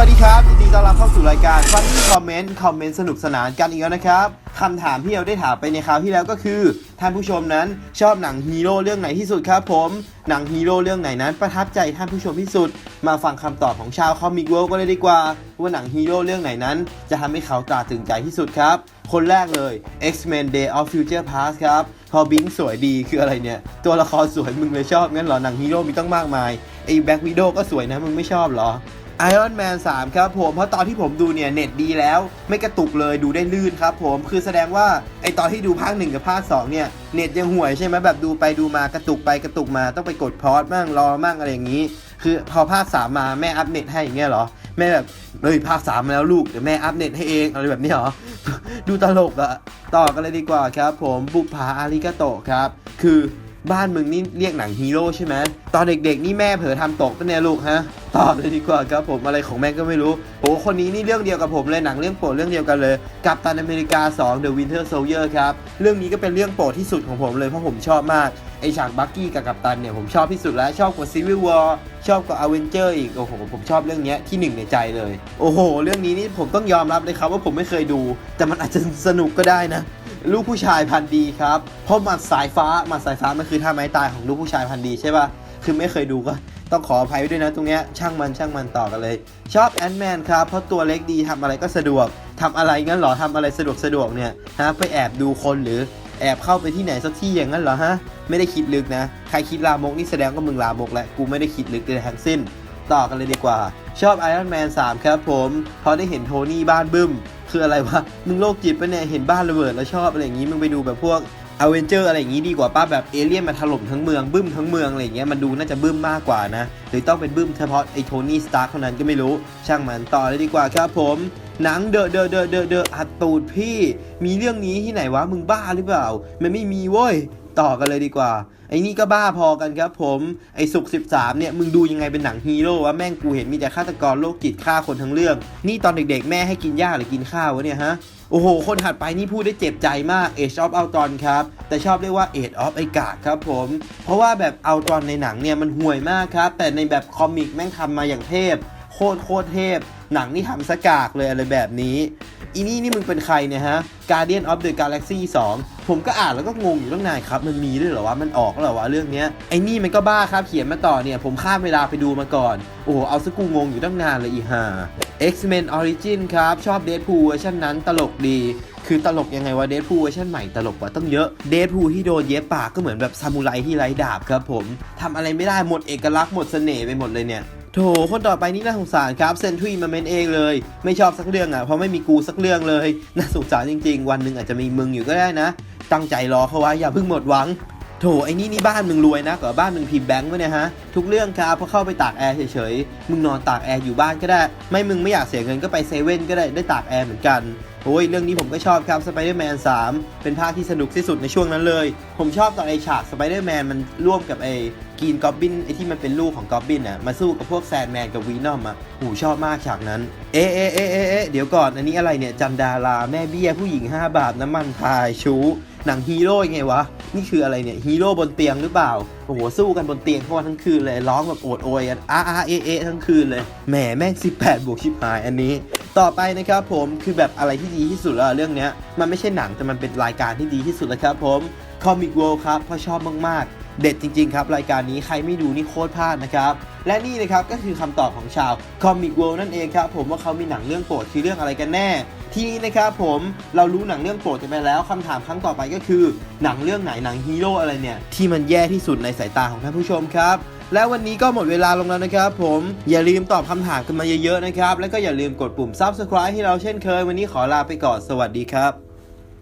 วัสดีครับยินดีต้อนรับเข้าสู่รายการ Funny Comment คอมเมนต์สนุกสนานกันอีกแล้วนะครับคำถามที่เราได้ถามไปในคราวที่แล้วก็คือ ท่านผู้ชมนั้นชอบหนังฮีโร่เรื่องไหนที่สุดครับผมหนังฮีโร่เรื่องไหนนั้นประทับใจท่านผู้ชมที่สุด มาฟังคำตอบของชาวคอมิกเวิลด์กันเลยดีกว่า ว่าหนังฮีโร่เรื่องไหนนั้น จะทำให้เขาตราตึงใจที่สุดครับ คนแรกเลย X-Men Day of Future Past ครับพอบิงสวยดีคืออะไรเนี่ย ตัวละครสวยมึงเลยชอบงั้นเหรอหนังฮีโร่มีตั้งมากมายไอ้แบ็กวิดโดก็สวยนะมึงไม่ชอบเหรอ Iron Man 3 ครับผม เพราะตอนที่ผมดูเนี่ย เน็ตดีแล้ว ไม่กระตุกเลยดูได้ลื่นครับผม คือแสดงว่า ไอตอนที่ดูภาค 1 กับภาค 2 เนี่ย เน็ตยังห่วยใช่ไหมแบบดูไปดูมากระตุกไปกระตุกมาต้องไปกดพอสมั่งรอมั่งอะไรอย่างนี้ คือพอภาค 3 มาแม่อัปเน็ตให้อย่างเงี้ยเหรอ แม่แบบเฮ้ยภาค 3 มาแล้วลูกเดี๋ยวแม่อัปเน็ตให้เองอะไรแบบนี้เหรอ ดูตลกอะต่อกันเลยดีกว่าครับ ผมบุปผาอาริกาโตะครับ คือ บ้านมึงนี่เรียกหนังฮีโร่ใช่ไหมตอนเด็กๆนี่แม่เผลอทำตกปะเนี่ยลูกฮะต่อเลยดีกว่าครับผมอะไรของแม่ก็ไม่รู้โอ้คนนี้นี่เรื่องเดียวกับผมเลยหนังเรื่องโปรดเรื่องเดียวกันเลย กับตันอเมริกา 2 The Winter Soldier ครับเรื่องนี้ก็เป็นเรื่องโปรดที่สุดของผมเลยเพราะผมชอบมากไอฉากบักกี้กับกัปตันเนี่ยผมชอบที่สุดแล้วชอบกว่า Civil War ชอบกว่า Avenger อีกโอ้โหผมชอบเรื่องเนี้ยที่หนึ่งในใจเลย โอ้โห เรื่องนี้นี่ผมต้องยอมรับเลยครับว่าผมไม่เคยดู แต่มันอาจจะสนุกก็ได้นะ ลูกผู้ชายพันดีครับเพราะหมัดสายฟ้าหมัดสายฟ้ามันคือท่าไม้ตายของลูกผู้ชายพันดีใช่ป่ะคือไม่เคยดูก็ต้องขออภัยด้วยนะตรงเนี้ยช่างมันช่างมันต่อกันเลย ชอบแอนด์แมนครับ เพราะตัวเล็กดีทำอะไรก็สะดวกทำอะไรงั้นเหรอทำอะไรสะดวกสะดวกเนี่ยฮะไปแอบดูคนหรือแอบเข้าไปที่ไหนสักที่อย่างนั้นเหรอฮะไม่ได้คิดลึกนะ ใครคิดลามกนี่แสดงว่ามึงลามกแหละกูไม่ได้คิดลึกเลยทั้งสิ้น ต่อกันเลยดีกว่า ชอบ Iron Man 3ครับผมเพราะได้เห็นโทนี่บ้านบึ้ม คืออะไรวะ มึงโรคจิตปะเนี่ย เห็นบ้านระเบิดแล้วชอบอะไรอย่างงี้ มึงไปดูแบบพวกอเวนเจอร์อะไรอย่างงี้ดีกว่าป้าแบบเอเลี่ยนมาถล่มทั้งเมืองบึ้มทั้งเมืองอะไรอย่างเงี้ยมันดูน่าจะบึ้มมากกว่านะ หรือต้องเป็นบึ้มเฉพาะไอ้โทนี่สตาร์เท่านั้นก็ไม่รู้ ช่างมันต่อเลยดีกว่าครับผม หนังเดอะเดอะเดอะเดอะเดอะอัดตูดพี่ มีเรื่องนี้ที่ไหนวะมึงบ้าหรือเปล่า มันไม่มีเว้ย ต่อกันเลยดีกว่า ไอ้นี่ก็บ้าพอกันครับผม ไอ้สุก13 เนี่ย มึงดูยังไงเป็นหนังฮีโร่วะแม่งกูเห็นมีแต่ฆาตกรโรคจิตฆ่าคนทั้งเรื่อง นี่ตอนเด็กๆ แม่ให้กินหญ้าหรือกินข้าววะเนี่ยฮะ โอ้โห คนถัดไปนี่พูดได้เจ็บใจมาก Age of Ultron ครับ แต่ชอบเรียกว่า Age of ไอกากครับผม เพราะว่าแบบ Ultron ในหนังเนี่ยมันห่วยมากครับ แต่ในแบบคอมิกแม่งทำมาอย่างเทพ โคตรโคตรเทพ หนังนี่ทำสกากเลยอะไรแบบนี้ อีนี่นี่มึงเป็นใครเนี่ยฮะ Guardian of the Galaxy 2 ผมก็อ่านแล้วก็งงอยู่ตั้งนานครับ มันมีด้วยเหรอวะ มันออกแล้วเหรอวะเรื่องเนี้ยไอ้นี่มันก็บ้าครับ เขียนมาต่อเนี่ย ผมข้ามเวลาไปดูมาก่อน โอ้โห เอาซะกูงงอยู่ตั้งนานเลยอีห่า X-Men Origin ครับ ชอบ Deadpool เวอร์ชันนั้นตลกดี คือตลกยังไงวะ Deadpool เวอร์ชันใหม่ตลกกว่าต้องเยอะ Deadpool ที่โดนเย็บปากก็เหมือนแบบซามูไรที่ไร้ดาบครับผมทำอะไรไม่ได้หมดเอกลักษณ์หมดเสน่ห์ไปหมดเลยเนี่ย โถคนต่อไปนี่น่าสงสารครับเซนทรีมาเมนเองเลย ไม่ชอบสักเรื่องอะเพราะไม่มีกูสักเรื่องเลย น่าสงสารจริง ๆ วันหนึ่งอาจจะมีมึงอยู่ก็ได้นะ ตั้งใจรอเขาไว้อย่าเพิ่งหมดหวัง โถไอ้นี่นี่บ้านมึงรวยนะกับบ้านมึงพิมพ์แบงค์ไว้เนี่ยฮะ ทุกเรื่องครับเพราะเข้าไปตากแอร์เฉยๆ มึงนอนตากแอร์อยู่บ้านก็ได้ ไม่มึงไม่อยากเสียเงินก็ไปเซเว่นก็ได้ได้ตากแอร์เหมือนกันโอ้ยเรื่องนี้ผมก็ชอบครับ Spider-Man 3เป็นภาคที่สนุกที่สุดในช่วงนั้นเลย ผมชอบตอนไอฉาก Spider-Man มันร่วมกับไอกีนกอบบินไอที่มันเป็นลูกของกอบบินอะมาสู้กับพวกแซนแมนกับวีนอมอะโหชอบมากฉากนั้นเอ๊ะเอ๊ะเอ๊ะเอ๊ะเอ๊ะเดี๋ยวก่อนอันนี้อะไรเนี่ยจันดาราแม่เบี้ยผู้หญิง 5 บาทน้ำมันพายชู้ หนังฮีโร่ยังไงวะ นี่คืออะไรเนี่ยฮีโร่บนเตียงหรือเปล่า โอ้โห สู้กันบนเตียงทั้งวันทั้งคืนเลยร้องแบบโอดโอยกันอาอาเอเอทั้งคืนเลยแหมแม่ง 18 บวกชิบหายอันนี้ ต่อไปนะครับผมคือแบบอะไรที่ดีที่สุดแล้วเรื่องเนี้ยมันไม่ใช่หนังแต่มันเป็นรายการที่ดีที่สุดแล้วครับผม Comic World ครับเพราะชอบมากๆ เด็ดจริง ๆ ครับ รายการนี้ใครไม่ดูนี่โคตรพลาดนะครับ และนี่นะครับก็คือคำตอบของชาว Comic World นั่นเองครับผมว่าเขามีหนังเรื่องโปรดคือเรื่องอะไรกันแน่ ทีนี้นะครับผมเรารู้หนังเรื่องโปรดกันไปแล้วคำถามครั้งต่อไปก็คือ หนังเรื่องไหนหนังฮีโร่อะไรเนี่ยที่มันแย่ที่สุดในสายตาของท่านผู้ชมครับแล้วันนี้ก็หมดเวลาลงแล้วนะครับผมอย่าลืมตอบคำถามกันมาเยอะๆนะครับ แล้วก็อย่าลืมกดปุ่ม subscribe ให้เราเช่นเคย วันนี้ขอลาไปก่อนสวัสดีครับ